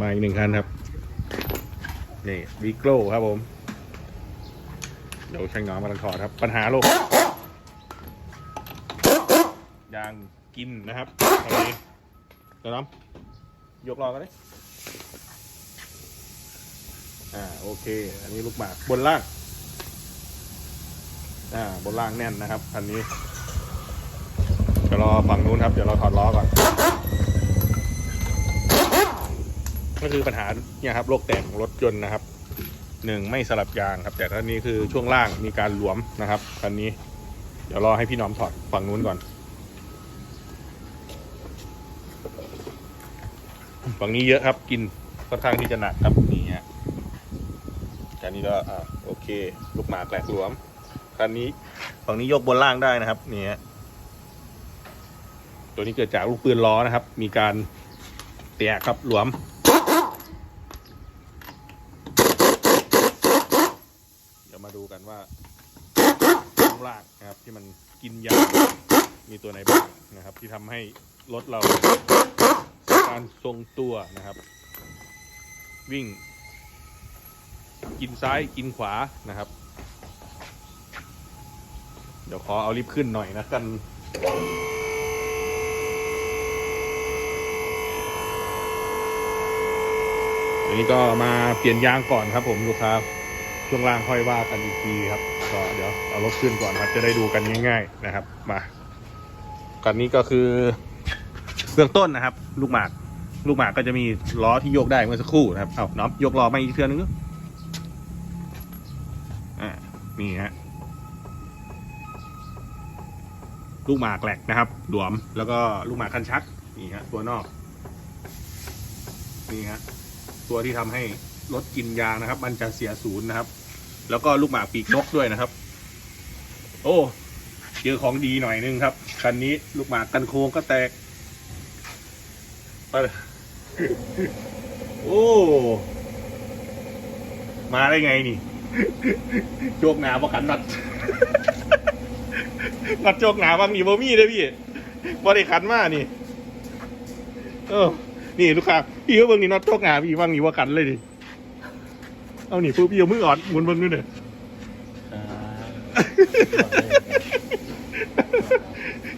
มาอีกหนึ่งคันครับ นี่วิโกลครับผม เดี๋ยวช่างน้องกำลังถอดครับ ปัญหาโลกยางกินนะครับตอนนี้เดี๋ยวน้องยกรอกันเลยอ่าโอเค อันนี้ลูกหมากบนล่าง อ่าบนล่างแน่นนะครับคันนี้เดี๋ยวรอฝั่งนู้นครับ เดี๋ยวเราถอดล้อก่อน ก็คือปัญหาเนี่ยครับโรคแตกของรถยนต์นะครับหนึ่งไม่สลับยางครับ แต่คันนี้คือช่วงล่างมีการหลวมนะครับคันนี้ เดี๋ยวรอให้พี่น้อมถอดฝั่งนู้นก่อน ฝั่งนี้เยอะครับกินค่อนข้างที่จะหนักครับนี่ฮะคันนี้ก็อ่าโอเค ลูกหมาแหลกหลวมคันนี้ฝั่งนี้ยกบนล่างได้นะครับนี่ฮะตัวนี้เกิดจากลูกปืนล้อนะครับ มีการแตกครับหลวม ดูกันว่าช่วงล่างนะครับที่มันกินยา มีตัวไหนบ้างนะครับ ที่ทำให้รถเราการทรงตัวนะครับ วิ่ง กินซ้ายกินขวานะครับ เดี๋ยวขอเอาลิฟต์ขึ้นหน่อยนะกันอันนี้ก็มาเปลี่ยนยางก่อนครับผมลูกค้า ช่วงล่างค่อยว่ากันอีกทีครับก็เดี๋ยวเอารถขึ้นก่อนครับจะได้ดูกันง่าย ๆนะครับ มากันนี้ก็คือเบื้องต้นนะครับ ลูกหมาก ลูกหมากก็จะมีล้อที่โยกได้เมื่อสักครู่นะครับเอาน้อมยกล้อมาอีกเทือนึงอ่านี่ฮะลูกหมากแหลกนะครับ หลวมแล้วก็ลูกหมากคันชักนี่ฮะตัวนอก นี่ฮะตัวที่ทำให้ รถกินยางนะครับ มันจะเสียศูนย์นะครับ แล้วก็ลูกหมากปีกนกด้วยนะครับ โอ้เจอของดีหน่อยนึงครับคันนี้ลูกหมากกันโค้งก็แตกไปโอ้มาได้ไงนี่ โจกหนาประกันนัดนัดโจกหนาบางนี่บ่มีเลยพี่บ่ได้ขันมานี่ เออ นี่ลูกค้าพี่ก็เบิ่งนี่น็อตโจกหนาพี่ว่างนี่ว่ากันเลยดิ เอานี่ปุ๊บพี่เอามืออ่อนหมุนเบิ่งดูหน่อย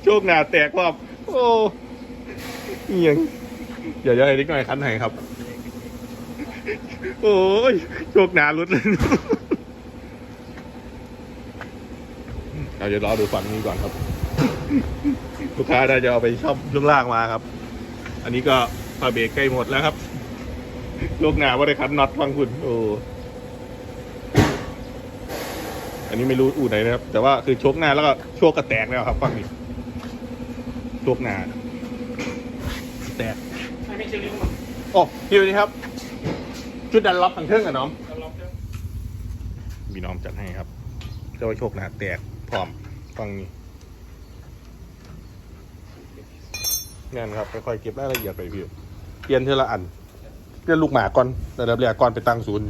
โชคหนาแตกว่าโอ้เอียงเดี๋ยวจะให้เล็กหน่อยคันไหนครับ โอ้ยโชคหนาลุดเลยเราจะรอดูฝั่งนี้ก่อนครับ ลูกค้าได้จะเอาไปช่อมช่วงล่างมาครับ อันนี้ก็ผ้าเบรกใกล้หมดแล้วครับโชคหนาว่าได้คันน็อตฟังคุณโอ้ อันนี้ไม่รู้อู่ไหนนะครับ แต่ว่าคือโชกหน้าแล้วก็โชกกระแตกแล้วครับฝั่งนี้โชกหน้าแตกโอ้พี่วันนี้ครับชุดดันล็อกทางเครื่องกับน้องเราลองเถอะมีน้องจัดให้ครับเรียกว่าโชกหน้าแตกพร้อมฝั่งนี้งานครับค่อยๆเก็บรายละเอียดไปพี่เปลี่ยนเทอละอันเปลี่ยนลูกหมาก่อนระดับแรกก่อนไปตั้งศูนย์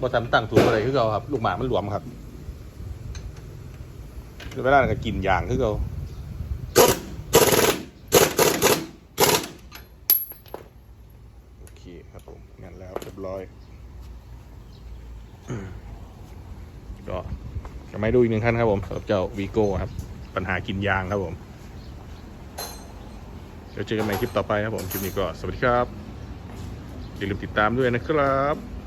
พอทำตั้งศูนย์อะไรคือเราครับ ลูกหมามันหลวมครับ เดี๋ยวลาก็กินยางคือเราโอเคครับผมงั้นแล้วเรียบร้อยก็จะไม่ดูอีกหนึ่งขั้นครับผมสำหรับเจ้าวีโก้ครับ ปัญหากินยางครับผมเดี๋ยวเจอกันใหม่คลิปต่อไปครับผมคลิปนี้ก็สวัสดีครับอย่าลืมติดตามด้วยนะครับ